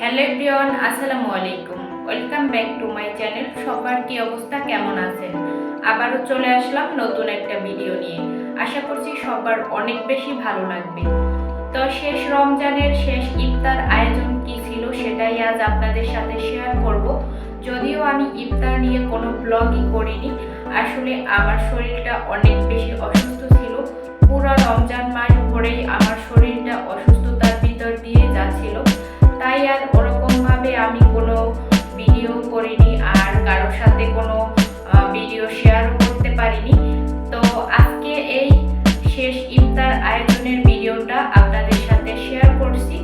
Hello everyone, আসসালামু আলাইকুম। Welcome back to my channel. সবার কি অবস্থা? কেমন আছেন? আবারও চলে আসলাম নতুন একটা ভিডিও নিয়ে। আশা করছি সবার অনেক বেশি ভালো লাগবে। তো শেষ রমজানের শেষ ইফতার আয়োজন কি ছিল সেটাই আজ আপনাদের সাথে শেয়ার করব। যদিও আমি ইফতার নিয়ে কোনো ব্লগই করিনি। আসলে আমার শরীরটা অনেক বেশি অসুস্থ ছিল। পুরো রমজান মাস ভরেই আমার শরীরটা অসুস্থতার আর ওরকমভাবে আমি কোনো ভিডিও করিনি আর কারোর সাথে কোনো ভিডিও শেয়ারও করতে পারিনি। তো আজকে এই শেষ ইফতার আয়োজনের ভিডিওটা আপনাদের সাথে শেয়ার করছি।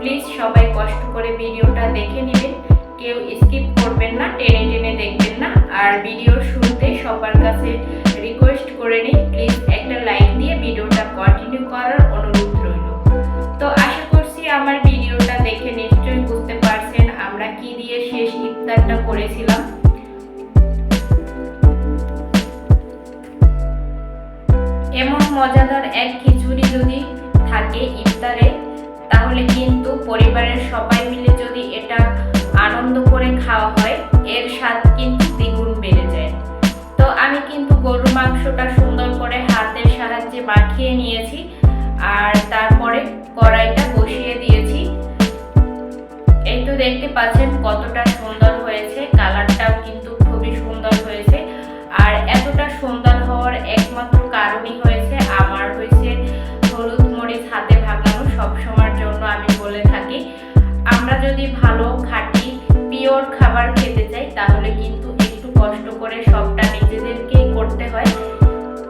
প্লিজ সবাই কষ্ট করে ভিডিওটা দেখে নেবেন। কেউ স্কিপ করবেন না, টেনে টেনে দেখবেন না। আর ভিডিওর শুরুতে সবার কাছে রিকোয়েস্ট করে নিই প্লিজ একটা লাইক দিয়ে ভিডিওটা কন্টিনিউ করার অনুরোধ রইল। তো আশা করছি আমার ইফতারটা করেছিলাম। এমন মজাদার এক খিচুড়ি যদি থাকে ইফতারে, তাহলে কিন্তু পরিবারের সবাই মিলে যদি এটা আনন্দ করে খাওয়া হয়, এর স্বাদ কিন্তু দ্বিগুণ বেড়ে যায়। তো আমি কিন্তু গরুর মাংসটা সুন্দর করে হাতের সাহায্যে মাখিয়ে নিয়েছি, আর তারপরে কড়াইটা বসিয়ে তো দেখতে পাচ্ছেন কতটা সুন্দর হয়েছে, কালারটাও কিন্তু খুবই সুন্দর হয়েছে। আর এতটা সুন্দর হওয়ার একমাত্র কারণই হয়েছে, আমার হয়েছে হলুদ মরিচ হাতে ভাগানো সবসময়ের জন্য আমি বলে থাকি। আমরা যদি ভালো, খাঁটি, পিওর খাবার খেতে চাই, তাহলে কিন্তু একটু কষ্ট করে সবটা নিজেদেরকেই করতে হয়।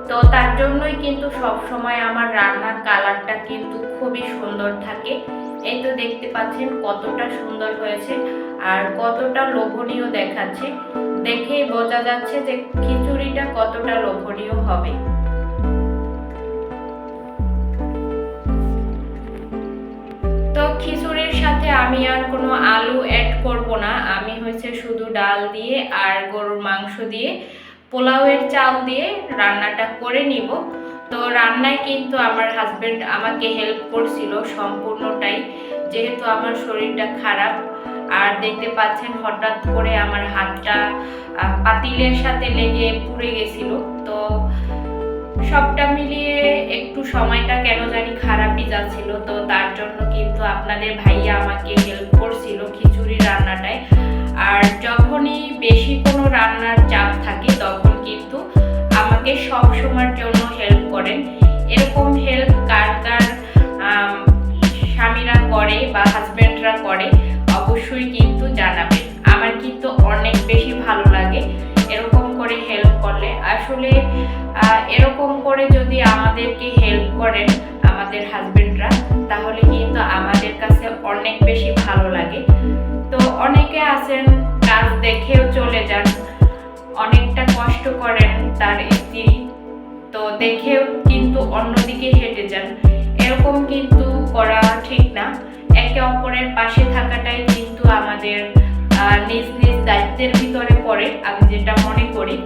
তো তার জন্যই কিন্তু সব সময় আমার রান্নার কালারটা কিন্তু খুবই সুন্দর থাকে। এই তো দেখতে পাচ্ছেন কতটা সুন্দর হয়েছে আর কতটা লোভনীয় দেখাচ্ছে। দেখেই বোঝা যাচ্ছে যে খিচুড়িটা কতটা লোভনীয় হবে। তো খিচুড়ির সাথে আমি আর কোনো আলু অ্যাড করব না। আমি হচ্ছে শুধু ডাল দিয়ে আর গরুর মাংস দিয়ে, পোলাওয়ের চাল দিয়ে রান্নাটা করে নিব। তো রান্নায় কিন্তু আমার হাজবেন্ড আমাকে হেল্প করছিল সম্পূর্ণটাই। যেহেতু আমার শরীরটা খারাপ, আর দেখতে পাচ্ছেন হঠাৎ করে আমার হাতটা পাতিলের সাথে লেগে পুড়ে গেছিল। তো সবটা মিলিয়ে একটু সময়টা কেন জানি খারাপই যাচ্ছিল। তো তার জন্য কিন্তু আপনাদের ভাইয়া আমাকে হেল্প করছিল খিচুড়ি রান্নাটায়। আর যখনই বেশি কোনো রান্নার চাপ থাকে, তখন কিন্তু আমাকে সব সময়ের জন্য হেল্প করেন। এরকম হেল্প কার কার স্বামীরা করে বা হাজবেন্ডরা করে, অবশ্যই কিন্তু জানাবেন। আমার কিন্তু অনেক বেশি ভালো লাগে এরকম করে হেল্প করলে। আসলে এরকম করে যদি আমাদেরকে হেল্প করেন আমাদের হাজবেন্ডরা তাহলে কিন্তু আমাদের কাছে অনেক বেশি ভালো লাগে। তো অনেকে আছেন কাজ দেখেও চলে যান, অনেকটা কষ্ট করেন তার স্ত্রী। তো দেখেও কিন্তু অন্যদিকে হেঁটে যান। এরকম কিন্তু করা ঠিক না। একে অপরের পাশে থাকাটাই কিন্তু আমাদের নিজ নিজ দায়িত্বের ভিতরে পড়ে, আমি যেটা মনে করি।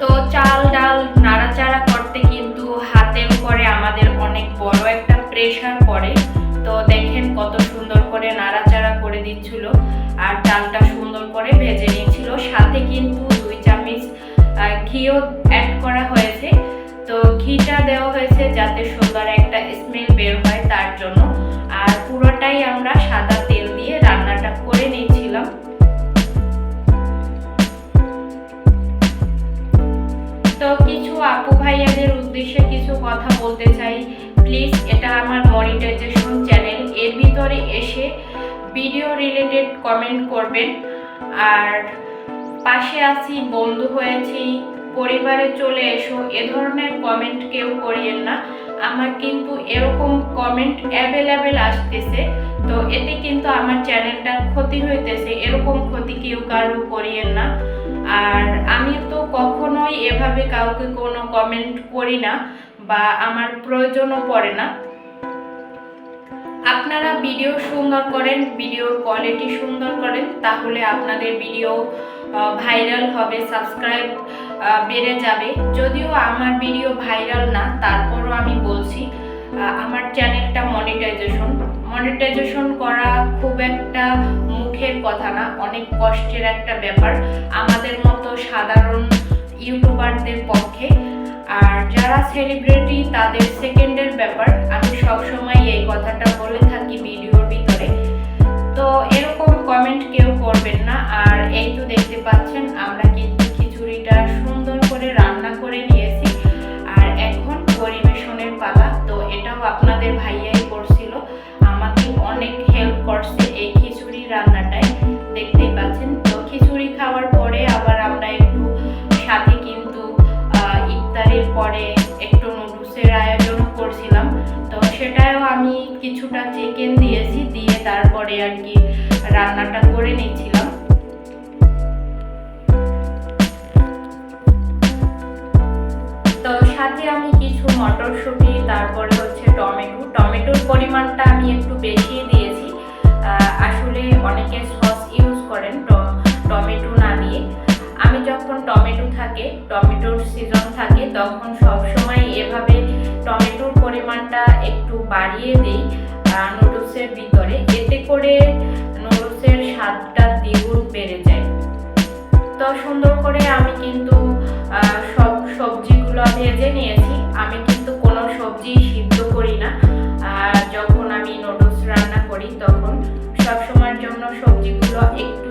তো চাল, ডাল নাড়াচাড়া করতে কিন্তু হাতের উপরে আমাদের অনেক বড় একটা প্রেশার পড়ে। তো দেখেন কত সুন্দর করে নাড়াচাড়া করে দিচ্ছিল। আর চালটা সুন্দর করে ভেজে নিয়েছিল। সাথে কিন্তু দুই চামচ ঘিও অ্যাড করা হয়েছে। তো ঘিটা দেওয়া হয়েছে যাতে সুন্দর একটা স্মেল বের হয় তার জন্য। আর পুরোটাই আমরা সাদা তেল দিয়ে রান্নাটা করে নিয়েছিলাম। তো কিছু আপু ভাইয়াদের উদ্দেশ্যে কিছু কথা বলতে চাই। প্লিজ, এটা আমার মনিটাইজেশন চ্যানেল। এর ভিতরে এসে ভিডিও রিলেটেড কমেন্ট করবেন। আর পাশে আছি, বন্ধু হয়েছি। পরিবারে চলে এসো, এ ধরনের কমেন্ট কেউ করিয়েন না। আমার কিন্তু এরকম কমেন্ট অ্যাভেলেবেল আসতেছে। তো এতে কিন্তু আমার চ্যানেলটার ক্ষতি হইতেছে, এরকম ক্ষতি কেউ কারও করিয়েন না। আর আমি তো কখনোই এভাবে কাউকে কোনো কমেন্ট করি না বা আমার প্রয়োজনও পড়ে না। আপনারা ভিডিও সুন্দর করেন ভিডিওর কোয়ালিটি সুন্দর করেন, তাহলে আপনাদের ভিডিও ভাইরাল হবে সাবস্ক্রাইব বেড়ে যাবে। যদিও আমার ভিডিও ভাইরাল না, তারপরও আমি বলছি আমার চ্যানেলটা মনিটাইজেশন মনিটাইজেশন করা খুব একটা মুখের কথা না, অনেক কষ্টের একটা ব্যাপার। আমাদের মতো সাধারণ ইউটিউবারদের পক্ষে। আর যারা সেলিব্রিটি তাদের সেকেন্ডের ব্যাপার। আমি সবসময় এই কথাটা বলে থাকি ভিডিওর ভিতরে। তো এরকম কমেন্ট কেউ করবেন না। আর এই তো দেখতে পাচ্ছেন, আমরা কিন্তু খিচুড়িটা সুন্দর করে রান্না করে নিয়েছি। আর এখন পরিবেশনের পালা, তো এটাও আপনাদের ভাইয়াই করছিল। আমাকে অনেক হেল্প করছে এই খিচুড়ি রান্নাটায়। দেখতেই পাচ্ছেন, তো খিচুড়ি খাওয়ার পরে আবার আমরা একটু সাথে কিন্তু ইফতারের পরে একটু নুডলসের আয়োজন করছিলাম। তো সেটাও আমি কিছুটা চিকেন দিয়েছি, দিয়ে তারপরে আর কি রান্নাটা করে নিচ্ছিলাম। সাথে আমি কিছু মটরশুঁটি, তারপরে হচ্ছে টমেটো। টমেটোর পরিমাণটা আমি একটু বেশি দিয়েছি। আসলে অনেকে সস ইউজ করেন টমেটো না দিয়ে। আমি যখন টমেটো থাকে, টমেটোর সিজন থাকে, তখন সবসময় এভাবে টমেটোর পরিমাণটা একটু বাড়িয়ে দিই নুডলসের ভিতরে। এতে করে নুডলসের স্বাদটা দ্বিগুণ বেড়ে যায়। তো সুন্দর করে আমি কিন্তু একটু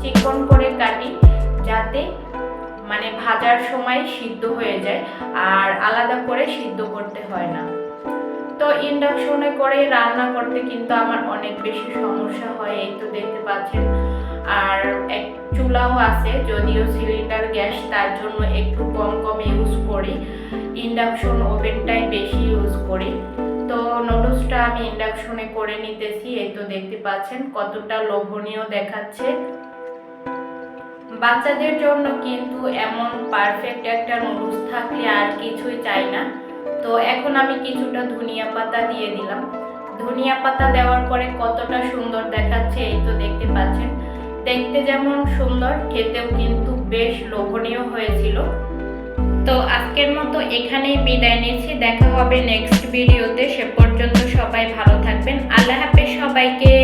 চিকন করে কাটি, যাতে মানে ভাজার সময় সিদ্ধ হয়ে যায়, আর আলাদা করে সিদ্ধ করতে হয় না। তো ইন্ডাকশনে করে রান্না করতে কিন্তু আমার অনেক বেশি সমস্যা হয়, এই তো দেখতে পাচ্ছেন। আর এক চুলাও আছে, যদিও সিলিন্ডার গ্যাস, তার জন্য একটু কম কম ইউজ করি। ইন্ডাকশন ওভেনটাই বেশি ইউজ করি। তো নুডলসটা আমি ইন্ডাকশনে করে নিতেছি, এই তো দেখতে পাচ্ছেন কতটা লোভনীয় দেখাচ্ছে। বাচ্চাদের জন্য কিন্তু এমন পারফেক্ট একটা নুডলস থাকলে আর কিছুই চাই না। তো এখন আমি কিছুটা ধনিয়া পাতা দিয়ে দিলাম। ধনিয়া পাতা দেওয়ার পরে কতটা সুন্দর দেখাচ্ছে, এই তো দেখতে পাচ্ছেন। দেখতে যেমন সুন্দর, খেতেও কিন্তু বেশ লোভনীয় হয়েছিল। তো আজকের মতো এখানেই বিদায় নিচ্ছি। দেখা হবে নেক্সট ভিডিওতে সে পর্যন্ত সবাই ভালো থাকবেন। আল্লাহ হাফেজ সবাইকে।